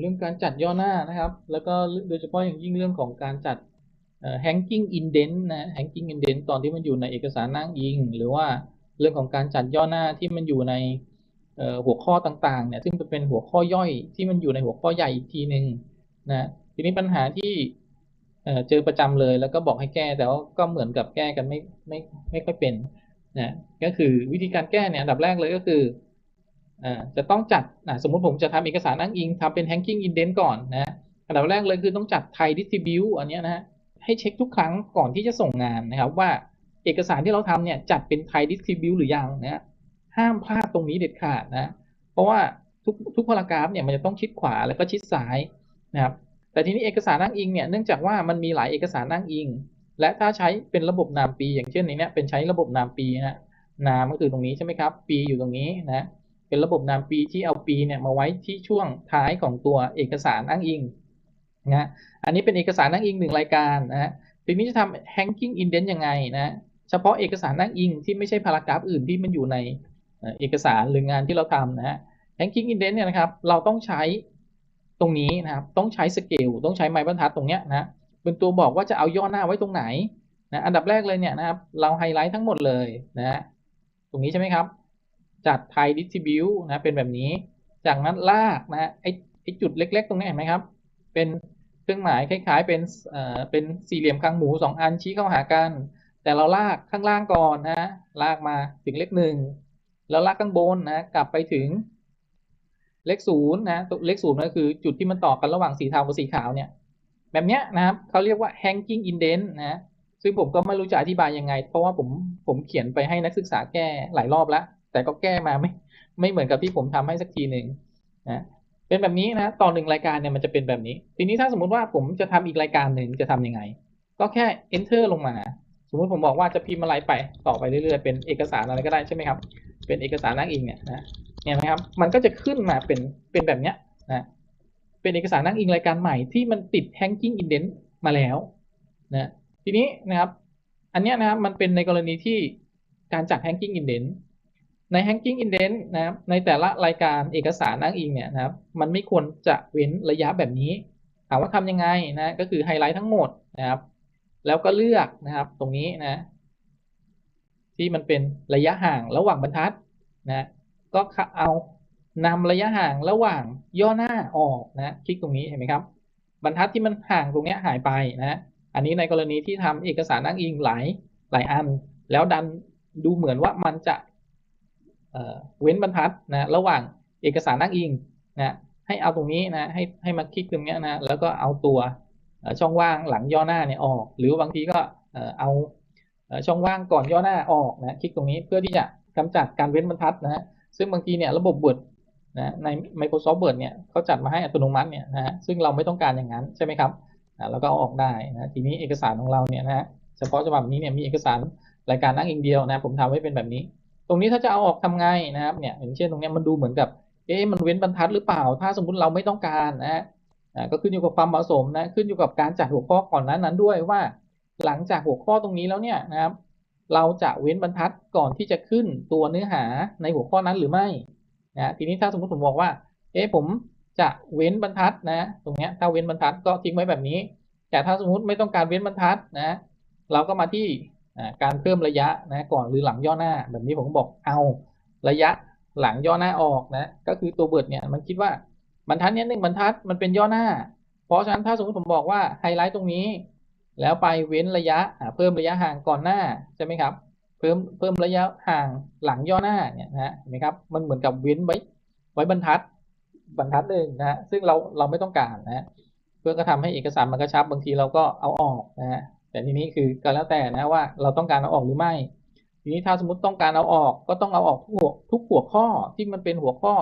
เรื่องการจัดย่อหน้านะครับ แล้วก็โดยเฉพาะอย่างยิ่งเรื่องของการจัด hanging indent นะ hanging indent ตอนที่มันอยู่ในเอกสารอ้างอิง หรือว่าเรื่องของการจัดย่อหน้าที่มันอยู่ในหัวข้อต่างๆเนี่ยซึ่งจะเป็นหัวข้อย่อยที่มันอยู่ในหัวข้อใหญ่อีกทีหนึ่งนะทีนี้ปัญหาที่เจอประจำเลยแล้วก็บอกให้แก้แต่ว่าก็เหมือนกับแก้กันไม่ไม่ไม่ค่อยเป็นนะก็คือวิธีการแก้เนี่ยอันดับแรกเลยก็คือ จะต้องจัดสมมติผมจะทำเอกสารอ้างอิงทำเป็น hanging indent ก่อนนะอันดับแรกเลยคือต้องจัด Thai distribute อันนี้นะฮะให้เช็คทุกครั้งก่อนที่จะส่งงานนะครับ ว่าเอกสารที่เราทำเนี่ยจัดเป็น Thai distribute หรือยังนะห้ามพลาดตรงนี้เด็ดขาดนะเพราะว่าทุกทุกพารากราฟเนี่ยมันจะต้องชิดขวาแล้วก็ชิดซ้ายนะครับแต่ทีนี้เอกสารอ้างอิงเนี่ยเนื่องจากว่ามันมีหลายเอกสารอ้างอิง และถ้าใช้เป็นระบบนามปี อย่างเช่นในเนี้ยเป็นใช้ระบบนามปีนะนามก็คือตรงนี้ใช่ไหมครับ ปีอยู่ตรงนี้นะ เป็นระบบนามปีที่เอาปีเนี่ยมาไว้ที่ช่วงท้ายของตัวเอกสารอ้างอิงนะอันนี้เป็นเอกสารอ้างอิงหนึ่งรายการนะฮะทีนี้จะทำ hanging indent ยังไงนะเฉพาะเอกสารอ้างอิงที่ไม่ใช่พารากราฟอื่นที่มันอยู่ในเอกสารหรืองานที่เราทำนะฮะ hanging indent เนี่ยนะครับเราต้องใช้ตรงนี้นะครับต้องใช้สเกลต้องใช้ไม้บรรทัดตรงเนี้ยนะเป็นตัวบอกว่าจะเอาย่อหน้าไว้ตรงไหนนะอันดับแรกเลยเนี่ยนะครับเราไฮไลท์ทั้งหมดเลยนะตรงนี้ใช่ไหมครับ จัด Thai distribute นะเป็นแบบนี้ จากนั้นลากนะไอไอจุดเล็ก ๆ ตรงนี้เห็นไหมครับ เป็นเครื่องหมายคล้าย ๆ เป็นเอ่อเป็นสี่เหลี่ยมคางหมูสองอันชี้เข้าหากัน แต่เราลากข้างล่างก่อนนะลากมาถึงเลขหนึ่งแล้วลากข้างบนนะกลับไปถึงเลขศูนย์นะตัวเลขศูนย์ก็คือจุดที่มันต่อกันระหว่างสีเทากับสีขาวเนี่ย แบบเนี้ยนะครับเขาเรียกว่า hanging indent นะซึ่งผมก็ไม่รู้จะอธิบายยังไง เพราะว่าผมผมเขียนไปให้นักศึกษาแก้หลายรอบแล้ว แต่ก็แก้มาไม่ ไม่เหมือนกับที่ผมทำให้สักทีหนึ่งนะเป็นแบบนี้นะต่อหนึ่งรายการเนี่ยมันจะเป็นแบบนี้ ทีนี้ถ้าสมมุติว่าผมจะทำอีกรายการหนึ่งจะทำยังไง ก็แค่ enter ลงมา สมมติผมบอกว่าจะพิมพ์อะไรไปต่อไปเรื่อยๆเป็นเอกสารอะไรก็ได้ใช่ไหมครับ เป็นเอกสารอ้างอิงเนี่ยนะเนี่ยนะครับ มันก็จะขึ้นมาเป็นเป็นแบบเนี้ยนะเป็นเอกสารอ้างอิงรายการใหม่ที่มันติด hanging indent มาแล้วนะทีนี้นะครับ อันเนี้ยนะครับมันเป็นในกรณีที่การจัด hanging indent ใน hanging indent นะครับในแต่ละรายการเอกสารอ้างอิงเนี่ยนะครับมันไม่ควรจะเว้นระยะแบบนี้ ถามว่าทำยังไงนะก็คือไฮไลท์ทั้งหมดนะครับ แล้วก็เลือกนะครับตรงนี้นะ ที่มันเป็นระยะห่างระหว่างบรรทัดนะก็เอานำระยะห่างระหว่างย่อหน้าออกนะคลิกตรงนี้เห็นไหมครับ บรรทัดที่มันห่างตรงนี้หายไปนะอันนี้ในกรณีที่ทำเอกสารอ้างอิงหลายหลายอัน แล้วดันดูเหมือนว่ามันจะ เว้นบรรทัดนะระหว่างเอกสารอ้างอิงนะให้เอาตรงนี้นะให้ให้มาคลิกตรงนี้นะแล้วก็เอาตัวช่องว่างหลังย่อหน้าเนี่ยออก หรือบางทีก็เอาช่องว่างก่อนย่อหน้าออกนะคลิกตรงนี้เพื่อที่จะกำจัดการเว้นบรรทัดนะฮะซึ่งบางทีเนี่ยระบบ Word นะใน Microsoft Word เนี่ยเขาจัดมาให้อัตโนมัติเนี่ยนะฮะซึ่งเราไม่ต้องการอย่างนั้นใช่ไหมครับอ่าแล้วก็เอาออกได้นะทีนี้เอกสารของเราเนี่ยนะฮะเฉพาะฉบับนี้เนี่ยมีเอกสารรายการอ้างอิงเดียวนะผมทำไว้เป็นแบบนี้ ตรงนี้ถ้าจะเอาออกทำไงนะครับเนี่ยอย่างเช่นตรงเนี้ยมันดูเหมือนกับเอ๊ะมันเว้นบรรทัดหรือเปล่า ถ้าสมมุติเราไม่ต้องการนะฮะก็ขึ้นอยู่กับความเหมาะสมนะขึ้นอยู่กับการจัดหัวข้อก่อนนั้นนั้นด้วยว่า หลังจากหัวข้อตรงนี้แล้วเนี่ยนะครับ เราจะเว้นบรรทัดก่อนที่จะขึ้นตัวเนื้อหาในหัวข้อนั้นหรือไม่นะทีนี้ถ้าสมมติผมบอกว่า เอ๊ะผมจะเว้นบรรทัดนะ ตรงเนี้ยถ้าเว้นบรรทัดก็ทิ้งไว้แบบนี้ แต่ถ้าสมมติไม่ต้องการเว้นบรรทัดนะ เราก็มาที่ การเพิ่มระยะนะก่อนหรือหลังย่อหน้า แบบนี้ผมบอกเอาระยะหลังย่อหน้าออกนะก็คือตัวเบิร์ดเนี่ยมันคิดว่าบรรทัดเนี้ยหนึ่งบรรทัดมันเป็นย่อหน้า เพราะฉะนั้นถ้าสมมติผมบอกว่าไฮไลท์ตรงนี้ แล้วไปเว้นระยะเพิ่มระยะห่างก่อนหน้าใช่ไหมครับเพิ่มเพิ่มระยะห่างหลังย่อหน้าเนี่ยนะเห็นไหมครับมันเหมือนกับเว้นไว้ไว้บรรทัดบรรทัดหนึ่งนะฮะซึ่งเราเราไม่ต้องการนะเพื่อก็ทำให้เอกสารมันกระชับบางทีเราก็เอาออกนะฮะ แต่ทีนี้คือก็แล้วแต่นะว่าเราต้องการเอาออกหรือไม่ ทีนี้ถ้าสมมติต้องการเอาออกก็ต้องเอาออกทุกหัวทุกหัวข้อที่มันเป็นหัวข้อ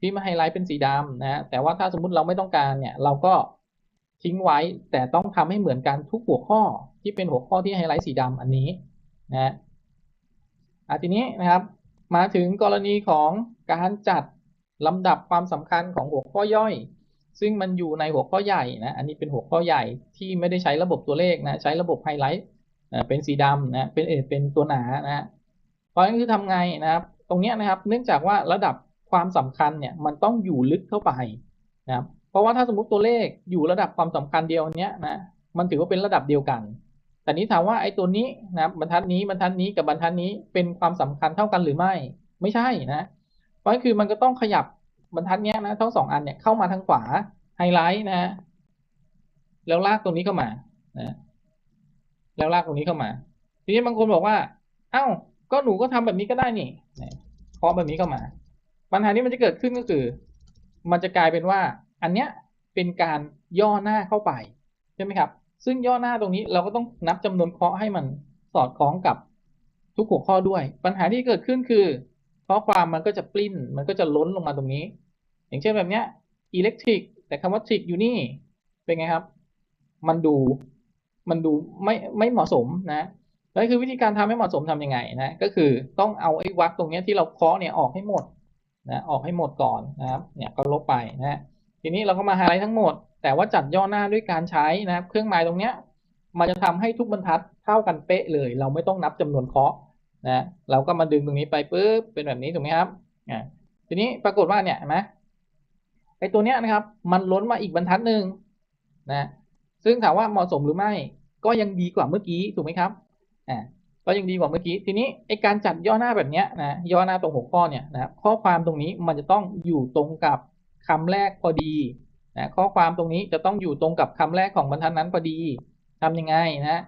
ที่มาไฮไลท์เป็นสีดำนะแต่ว่าถ้าสมมติเราไม่ต้องการเนี่ย เราก็ทิ้งไว้แต่ต้องทำให้เหมือนกันทุกหัวข้อที่เป็นหัวข้อที่ไฮไลท์สีดำอันนี้นะอะทีนี้นะครับ มาถึงกรณีของการจัดลำดับความสำคัญของหัวข้อย่อย ซึ่งมันอยู่ในหัวข้อใหญ่นะอันนี้เป็นหัวข้อใหญ่ที่ไม่ได้ใช้ระบบตัวเลขนะใช้ระบบไฮไลท์เป็นสีดำนะเป็นเอเป็นตัวหนานะเพราะฉะนั้นคือทำไงนะครับ ตรงนี้นะครับเนื่องจากว่าระดับความสำคัญเนี่ยมันต้องอยู่ลึกเข้าไปนะครับเพราะว่าถ้าสมมติตัวเลขอยู่ระดับความสำคัญเดียวเนี้ยนะมันถือว่าเป็นระดับเดียวกัน แต่นี้ถามว่าไอ้ตัวนี้นะบรรทัดนี้บรรทัดนี้กับบรรทัดนี้เป็นความสำคัญเท่ากันหรือไม่ ไม่ใช่นะเพราะฉะนั้คือมันก็ต้องขยับ บรรทัดเนี้ยนะทั้งสองอันเนี่ยเข้ามาทางขวาไฮไลท์นะแล้วลากตรงนี้เข้ามานะแล้วลากตรงนี้เข้ามา ทีนี้บางคนบอกว่า เอ้า ก็หนูก็ทำแบบนี้ก็ได้นี่เคาะแบบนี้เข้ามา ปัญหาที่มันจะเกิดขึ้นก็คือ มันจะกลายเป็นว่า อันเนี้ยเป็นการย่อหน้าเข้าไปใช่ไหมครับ ซึ่งย่อหน้าตรงนี้เราก็ต้องนับจำนวนเคาะให้มันสอดคล้องกับทุกหัวข้อด้วย ปัญหาที่เกิดขึ้นคือ ข้อความมันก็จะปลิ้น มันก็จะล้นลงมาตรงนี้ อย่างเช่นแบบเนี้ย electric แต่คำว่า trick อยู่นี่เป็นไงครับ มันดูมันดูไม่ไม่เหมาะสมนะแล้วคือวิธีการทำให้เหมาะสมทำยังไงนะก็คือต้องเอาไอ้วรรคตรงเนี้ยที่เราเคาะเนี่ยออกให้หมดนะออกให้หมดก่อนนะครับเนี่ยก็ลบไปนะทีนี้เราก็มาไฮไลท์ทั้งหมด แต่ว่าจัดย่อหน้าด้วยการใช้นะครับเครื่องหมายตรงเนี้ยมันจะทำให้ทุกบรรทัดเท่ากันเป๊ะเลย เราไม่ต้องนับจำนวนเคาะ นะเราก็มาดึงตรงนี้ไปปุ๊บเป็นแบบนี้ถูกไหมครับอ่าทีนี้ปรากฏว่าเนี่ยเห็นไหมไอ้ตัวเนี้ยนะครับ มันล้นมาอีกบรรทัดหนึ่งนะซึ่งถามว่าเหมาะสมหรือไม่ ก็ยังดีกว่าเมื่อกี้ถูกไหมครับอ่าก็ยังดีกว่าเมื่อกี้ ทีนี้ไอการจัดย่อหน้าแบบเนี้ยนะย่อหน้าตรงหัวข้อเนี่ยนะข้อความตรงนี้มันจะต้องอยู่ตรงกับคำแรกพอดีนะข้อความตรงนี้จะต้องอยู่ตรงกับคำแรกของบรรทัดนั้นพอดีทำยังไงนะ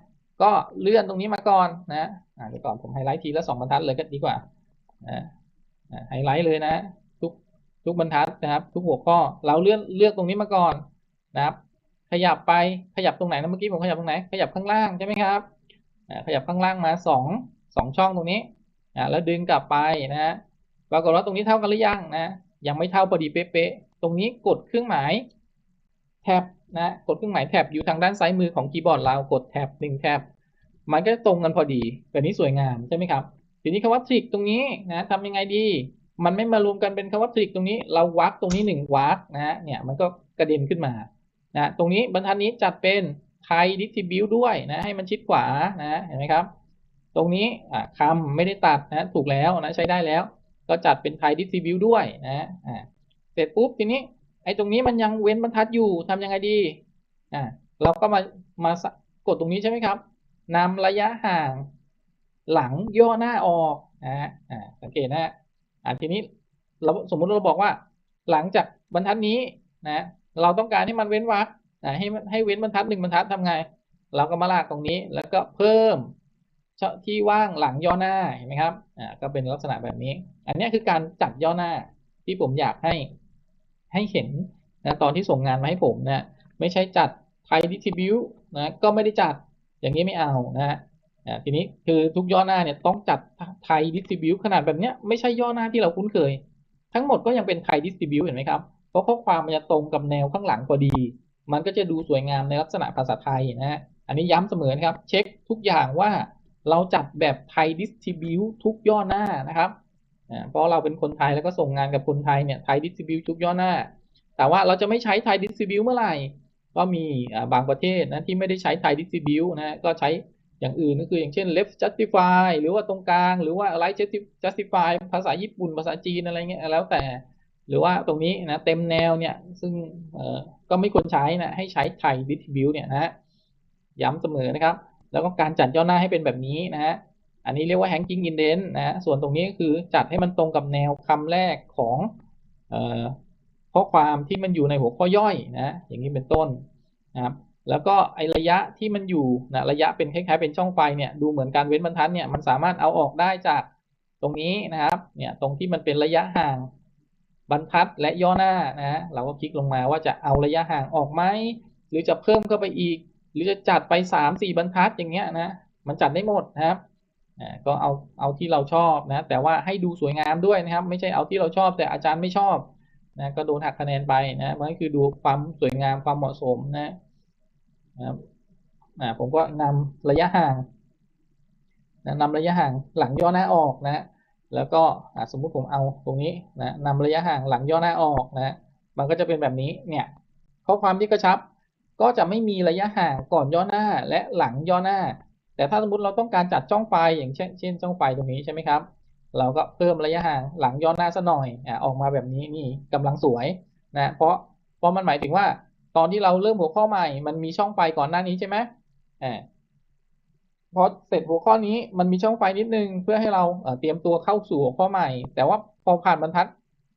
ก็เลื่อนตรงนี้มาก่อนนะอ่าเดี๋ยวก่อนผมไฮไลท์ทีละสองบรรทัดเลยก็ดีกว่านะไฮไลท์เลยนะ ทุกทุกบรรทัดนะครับ ทุกหัวข้อเราเลื่อนเลือกตรงนี้มาก่อนนะครับ ขยับไปขยับตรงไหนนะเมื่อกี้ผมขยับตรงไหน ขยับข้างล่างใช่ไหมครับขยับข้างล่างมาสองสองช่องตรงนี้นะแล้วดึงกลับไปนะฮะปรากฏว่าตรงนี้เท่ากันหรือยังนะยังไม่เท่าพอดีเป๊ะๆตรงนี้กดเครื่องหมายแท็บนะกดเครื่องหมายแท็บอยู่ทางด้านซ้ายมือของคีย์บอร์ดเรากดแท็บหนึ่งแท็บ มันก็ตรงกันพอดีแบบนี้สวยงามใช่ไหมครับ ทีนี้คำว่าทริกตรงนี้นะทำยังไงดี มันไม่มารวมกันเป็นคำว่าทริกตรงนี้ เราวักตรงนี้หนึ่งวักนะฮะเนี่ยมันก็กระเด็นขึ้นมานะตรงนี้บรรทัดนี้จัดเป็นไทยดิสทิบิวด้วยนะให้มันชิดขวานะเห็นไหมครับ ตรงนี้คำไม่ได้ตัดนะถูกแล้วนะใช้ได้แล้ว ก็จัดเป็นไทยดิสทิบิวด้วยนะอ่าเสร็จปุ๊บทีนี้ไอ้ตรงนี้มันยังเว้นบรรทัดอยู่ทำยังไงดีอ่าเราก็มา มากดตรงนี้ใช่ไหมครับ นำระยะห่างหลังย่อหน้าออกนะสังเกตนะอ่าทีนี้เราสมมุติเราบอกว่า หลังจากบรรทัดนี้นะเราต้องการให้มันเว้นวรรคนะให้ให้เว้นบรรทัดหนึ่งบรรทัดทำไง เราก็มาลากตรงนี้ แล้วก็เพิ่มที่ว่างหลังย่อหน้าเห็นไหมครับอ่าก็เป็นลักษณะแบบนี้ อันนี้คือการจัดย่อหน้าที่ผมอยากให้ให้เห็นนะตอนที่ส่งงานมาให้ผมนะไม่ใช่จัดไทยดิสทิบิวนะก็ไม่ได้จัด อย่างนี้ไม่เอานะฮะทีนี้คือทุกย่อหน้าเนี่ยต้องจัดไทยดิสติบิวขนาดแบบเนี้ยไม่ใช่ย่อหน้าที่เราคุ้นเคย ทั้งหมดก็ยังเป็นไทยดิสติบิวเห็นไหมครับ เพราะข้อความมันจะตรงกับแนวข้างหลังพอดี มันก็จะดูสวยงามในลักษณะภาษาไทยนะฮะอันนี้ย้ำเสมอนะครับ เช็คทุกอย่างว่าเราจัดแบบไทยดิสติบิวทุกย่อหน้านะครับเพราะเราเป็นคนไทยแล้วก็ส่งงานกับคนไทยเนี่ยไทยดิสติบิวทุกย่อหน้า แต่ว่าเราจะไม่ใช้ไทยดิสติบิวเมื่อไหร่ ก็มีบางประเทศนะที่ไม่ได้ใช้ไทยดิสติบิวนะก็ใช้อย่างอื่นก็คืออย่างเช่น left justify หรือว่าตรงกลาง หรือว่า right justify ภาษาญี่ปุ่นภาษาจีนอะไรเงี้ยแล้วแต่ หรือว่าตรงนี้นะเต็มแนวเนี่ยซึ่งก็ไม่ควรใช้นะให้ใช้ไทย distribute เนี่ยนะย้ำเสมอนะครับ แล้วก็การจัดย่อหน้าให้เป็นแบบนี้นะฮะอันนี้เรียกว่า hanging indent นะส่วนตรงนี้ก็คือจัดให้มันตรงกับแนวคำแรกของ ข้อความที่มันอยู่ในหัวข้อย่อยนะอย่างนี้เป็นต้นนะครับแล้วก็ไอระยะที่มันอยู่นะระยะเป็นคล้ายๆเป็นช่องไฟเนี่ยดูเหมือนการเว้นบรรทัดเนี่ยมันสามารถเอาออกได้จากตรงนี้นะครับเนี่ยตรงที่มันเป็นระยะห่างบรรทัดและย่อหน้านะเราก็คลิกลงมาว่าจะเอาระยะห่างออกไหมหรือจะเพิ่มเข้าไปอีก หรือจะจัดไป3 4บรรทัดอย่างเงี้ยนะมันจัดได้หมดนะครับก็เอาเอาที่เราชอบนะแต่ว่าให้ดูสวยงามด้วยนะครับ ไม่ใช่เอาที่เราชอบแต่อาจารย์ไม่ชอบ นะก็โดนหักคะแนนไปนะมันก็คือดูความสวยงามความเหมาะสมนะนะครับผมก็นำระยะห่างนะนำระยะห่างหลังย่อหน้าออกนะแล้วก็สมมุติผมเอาตรงนี้นะนำระยะห่างหลังย่อหน้าออกนะมันก็จะเป็นแบบนี้เนี่ยข้อความที่กระชับก็จะไม่มีระยะห่างก่อนย่อหน้าและหลังย่อหน้า แต่ถ้าสมมติเราต้องการจัดช่องไฟอย่างเช่นเช่นช่องไฟตรงนี้ใช่ไหมครับ เราก็เพิ่มระยะห่างหลังย่อนหน้าซะหน่อยอออกมาแบบนี้นี่กำลังสวยนะเพราะเพราะมันหมายถึงว่า ตอนที่เราเริ่มหัวข้อใหม่ มันมีช่องไฟก่อนหน้านี้ใช่ไหมอ่าพอเสร็จหัวข้อนี้มันมีช่องไฟนิดนึงเพื่อให้เราเตรียมตัวเข้าสู่หัวข้อใหม่ แต่ว่าพอผ่านบรรทัด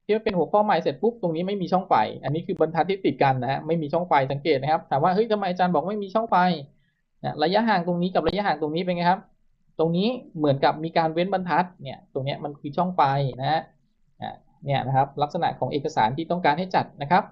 ที่เป็นหัวข้อใหม่เสร็จปุ๊บตรงนี้ไม่มีช่องไฟ อันนี้คือบรรทัดที่ติดกันนะฮะไม่มีช่องไฟสังเกตนะครับถามว่าเฮ้ยทำไมอาจารย์บอกไม่มีช่องไฟนะระยะห่างตรงนี้กับระยะห่างตรงนี้เป็นไงครับ ตรงนี้เหมือนกับมีการเว้นบรรทัดเนี่ยตรงนี้มันคือช่องไปนะฮะอะเนี่ยนะครับลักษณะของเอกสารที่ต้องการให้จัดนะครับ